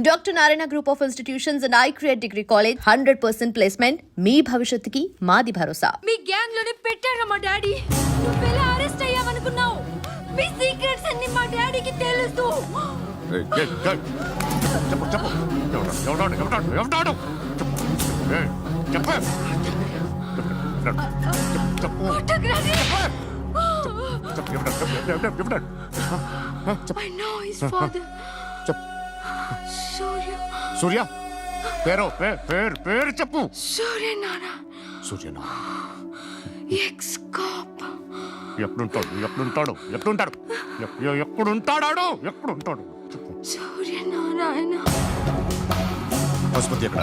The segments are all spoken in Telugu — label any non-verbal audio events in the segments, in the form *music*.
Doctor Narayana group of institutions and I create degree college hundred percent placement మీ భవిష్యత్తుకి మాది భరోసా మీ గ్యాంగ్లోనే పెట్టారా మా డాడీ నువ్వెలా అరెస్ట్ అయ్యావనుకున్నావు మీ సీక్రెట్స్ అన్ని మా డాడీకి తెలుసు. చెప్పు చెప్పు ఎవడాడు ఎవడాడు ఎవడాడు చెప్పు చెప్పు చెప్పు చెప్పు చెప్పు సూర్య. సూర్య పేరు పే- పేరు పేరు చెప్పు. సూర్య నానా సూర్యనా ఎక్స్ కాప్ ఎప్పుడుంటాడు ఎప్పుడుంటాడు ఎప్పుడుంటాడు. ఎప్- ఎప్పుడుంటాడాడు ఎప్పుడుంటాడు. చెప్పు సూర్య నారాయణ పశుపతి ఎక్కడ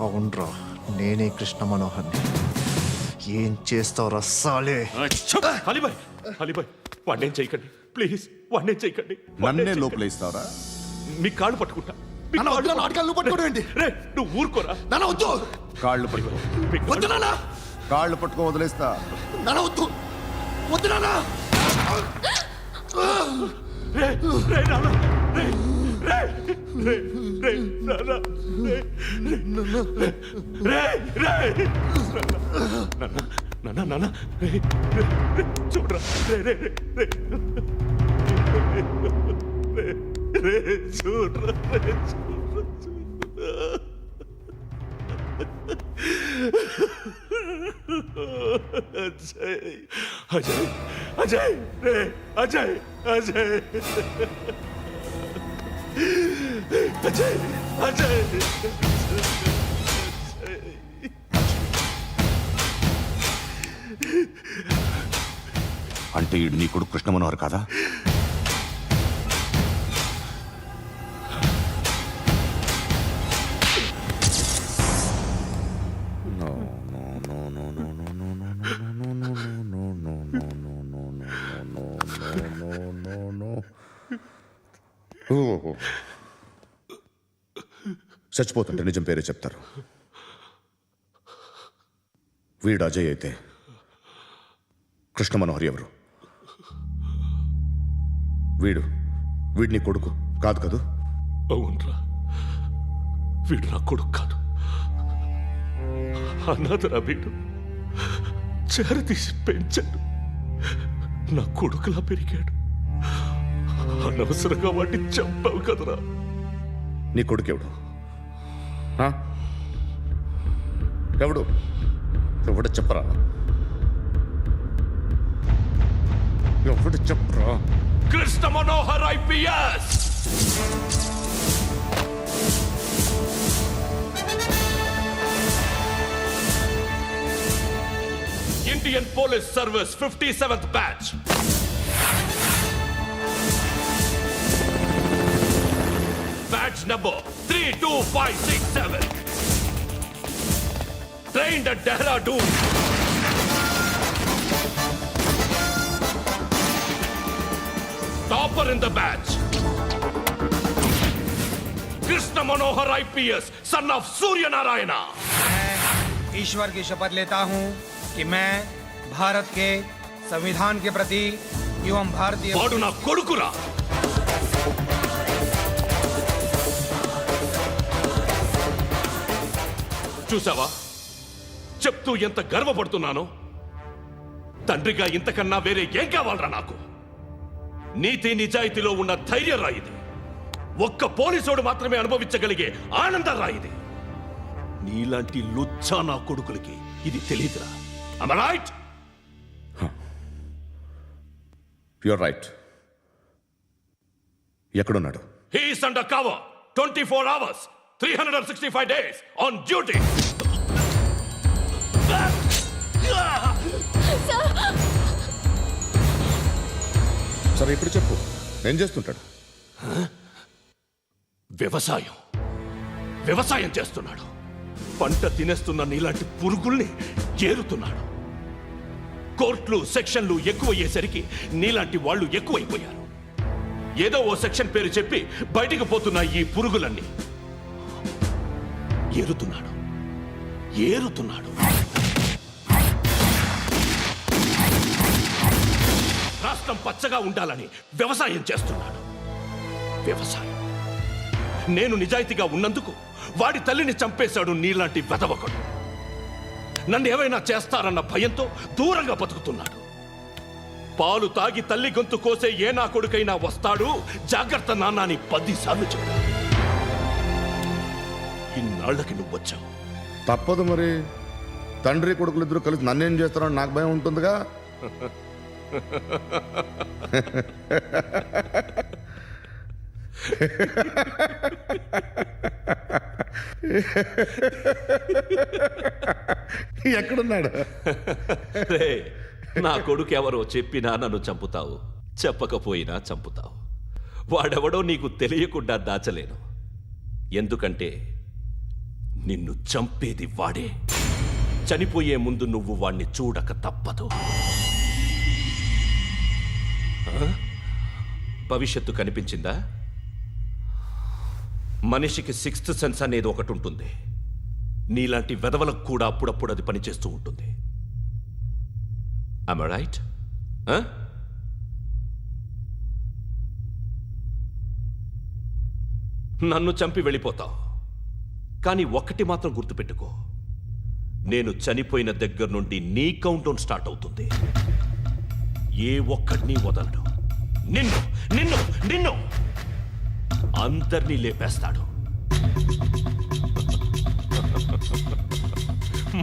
అవునరా నేనే కృష్ణ మనోహర్ని. ఏం చేస్తావు రస్సాలే అలీబాయ్ అలీబాయ్ వాడినేం చేయకండి. ప్లీజ్ వాడినేం చేయకండి నన్నే లోపల ఇస్తావరా మీ కాళ్ళు పట్టుకుంటా. మీ నాన్న వద్దు, కాళ్ళు పట్టుకోవడం ఏంటి? రే నువ్వు ఊరుకోరా. నాన్న వద్దు! కాళ్ళు పట్టుకో. మీ కాళ్ళు- వద్దు నాన్న! కాళ్ళు పట్టుకో వదిలేస్తా. నాన్న వద్దు! వద్దు నాన్న! రే రే నాన్న! రే రే రే రే! నాన్న రే రే రే నాన్న నాన్న నాన్న రే రే రే చూడరా రే రే రే రే రే రే చూడరా రే చూడరా చూడరా అజయ్ అజయ్ అజయ్ రే అజయ్ అజయ్ అజయ్ అజయ్ అంటే ఈడు నీ కొడుకు కృష్ణ మనోహర్ కాదా? చచ్చిపోతుంటే నిజం పేరే చెప్తారు. వీడు అజయ్ అయితే కృష్ణ మనోహర్ ఎవరు? వీడు వీడిని కొడుకు కాదు కదూ? అవునరా. వీడు నా కొడుకు కాదు. అనాథరా వీడు. చేరతీసి పెంచాడు. నా కొడుకులా పెరిగాడు. అనవసరంగా వాడిని చంపావు కదరా. నీ కొడుకు ఎవడు ఆ? ఎవడు? ఎవడు చెప్పరా? ఎవడు చెప్పరా? Krishna Manohar IPS! Indian Police Service fifty seventh batch! match number 32567. Trained at Dehradun. Topper in the batch. Krishna Manohar IPS, son of Surya Narayana. ईश्वर की शपथ लेता हूँ कि मैं भारत के संविधान के प्रति एवं भारतीय कुड़कुरा చూసావా చెప్తూ ఎంత గర్వపడుతున్నానో? తండ్రిగా ఇంతకన్నా వేరే ఏం కావాలరా నాకు? నీతి నిజాయితీలో ఉన్న ధైర్యం రా ఇది. ఒక్క పోలీసోడు మాత్రమే అనుభవించగలిగే ఆనందం రా ఇది. నీలాంటి లుచ్చా నా కొడుకులకి ఇది తెలియదురా రైట్ యువర్ రైట్ ఎక్కడున్నాడు? He's under cover twenty four hours three hundred and sixty five days on duty సరే ఇప్పుడు చెప్పు. ఏం చేస్తుంటాడు? వ్యవసాయం. వ్యవసాయం చేస్తున్నాడు. పంట తినేస్తున్న నీలాంటి పురుగుల్ని చేరుతున్నాడు కోర్టులు సెక్షన్లు ఎక్కువయ్యేసరికి నీలాంటి వాళ్ళు ఎక్కువైపోయారు. ఏదో ఓ సెక్షన్ పేరు చెప్పి బయటికి పోతున్న ఈ పురుగులన్నీ ఏరుతున్నాడు. ఏరుతున్నాడు. రాష్ట్రం పచ్చగా ఉండాలని వ్యవసాయం చేస్తున్నాడు వ్యవసాయం. నేను నిజాయితీగా ఉన్నందుకు వాడి తల్లిని చంపేశాడు నీలాంటి వెదవకుడు నన్ను ఏమైనా చేస్తారన్న భయంతో దూరంగా బతుకుతున్నాడు. పాలు తాగి తల్లి గొంతు కోసే ఏ నా కొడుకైనా వస్తాడు? జాగ్రత్త నాన్న అని పదిసార్లు చెప్పాడు ఇన్నాళ్ళకి నువ్వు వచ్చావు. తప్పదు మరి. తండ్రి కొడుకులు ఇద్దరు కలిసి నన్నేం చేస్తారని నాకు భయం ఉంటుందిగా. *laughs* ఎక్కడున్నాడు? రే నా కొడుకు ఎవరో చెప్పినా నన్ను చంపుతావు. చెప్పకపోయినా చంపుతావు. వాడెవడో నీకు తెలియకుండా దాచలేను. ఎందుకంటే నిన్ను చంపేది వాడే. చనిపోయే ముందు నువ్వు వాణ్ణి చూడక తప్పదు. భవిష్యత్తు కనిపించిందా? మనిషికి సిక్స్త్ సెన్స్ అనేది ఒకటి ఉంటుంది. నీలాంటి వెధవలకు కూడా అప్పుడప్పుడు అది పనిచేస్తూ ఉంటుంది. Am I నన్ను చంపి వెళ్ళిపోతావు. కానీ ఒక్కటి మాత్రం గుర్తుపెట్టుకో. నేను చనిపోయిన దగ్గర నుండి నీ కౌంటౌన్ స్టార్ట్ అవుతుంది. ఏ ఒక్కడిని వదలడు. నిన్ను నిన్ను నిన్ను! అందరినీ లేపేస్తాడు.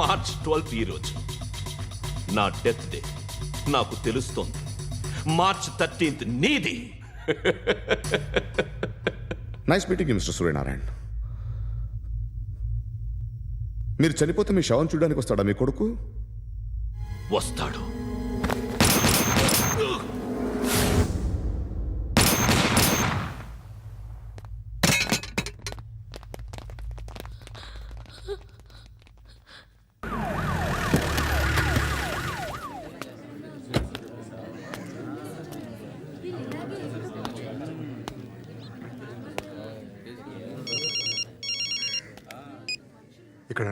మార్చ్ ట్వెల్త్ ఈరోజు నా డెత్ డే. నాకు తెలుస్తోంది. మార్చ్ థర్టీన్త్ నీది. నైస్ మీటింగ్ మిస్టర్ సూర్యనారాయణ మీరు చనిపోతే మీ శవం చూడడానికి వస్తాడా మీ కొడుకు? వస్తాడు ఇక్కడ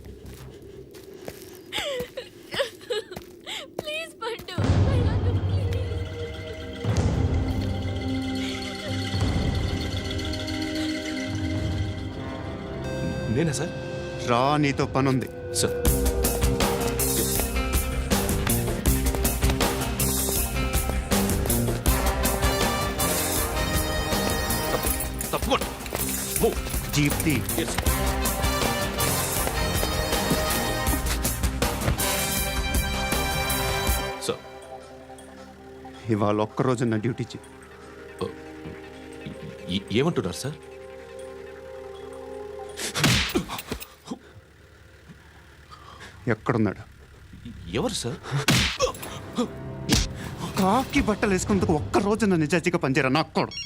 నేనా సార్? రా నీతో పని ఉంది సార్ తప్పకుండా. జీప్తి. సార్. ఇవాళ ఒక్క రోజు నా డ్యూటీ ఏమంటున్నారు సార్? ఎక్కడున్నాడు? ఎవరు సార్? కాకి బట్టలు వేసుకున్నందుకు ఒక్క రోజు నా నిజాజీగా పనిచేయరా నా కొడుకు?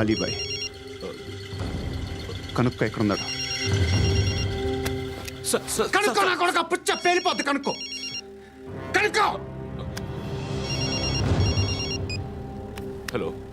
అలీబాయ్ కనుక్క ఎక్కడున్నాడు? సార్ సార్ కనుక్కో నా కొడుకు పుచ్చ పేలిపోద్ది కనుక్కో. కనుక్కో! హలో.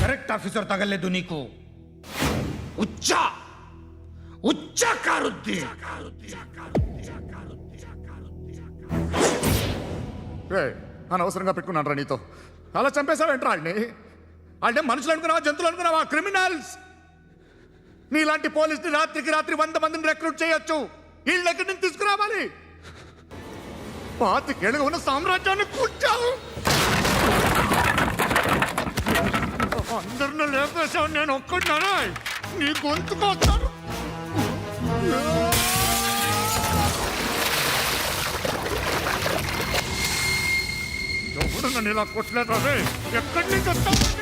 కరెక్ట్ ఆఫీసర్ తగలేదు నీకు. ఉచ్చ! ఉచ్చా కారుద్ది! అనవసరంగా పెట్టుకున్నాను రా నీతో. అలా చంపేశావేంట్రా వాళ్ళని వాళ్ళే మనుషులు అనుకున్నావా జంతువులు అనుకున్నావా క్రిమినల్స్? నీలాంటి పోలీస్ని రాత్రికి రాత్రి వంద మందిని రిక్రూట్ చేయొచ్చు. వీళ్ళు ఎక్కడి నుంచి తీసుకురావాలి? పాతికేళ్ళుగా ఉన్న సామ్రాజ్యాన్ని కూర్చావు అందరిని లేపేశావు నేను ఒక్కడినా నీ గొంతుకొస్తాను ఎవడు నన్ను ఇలా కొట్టలేదు ఎక్కడి నుంచి వస్తావు?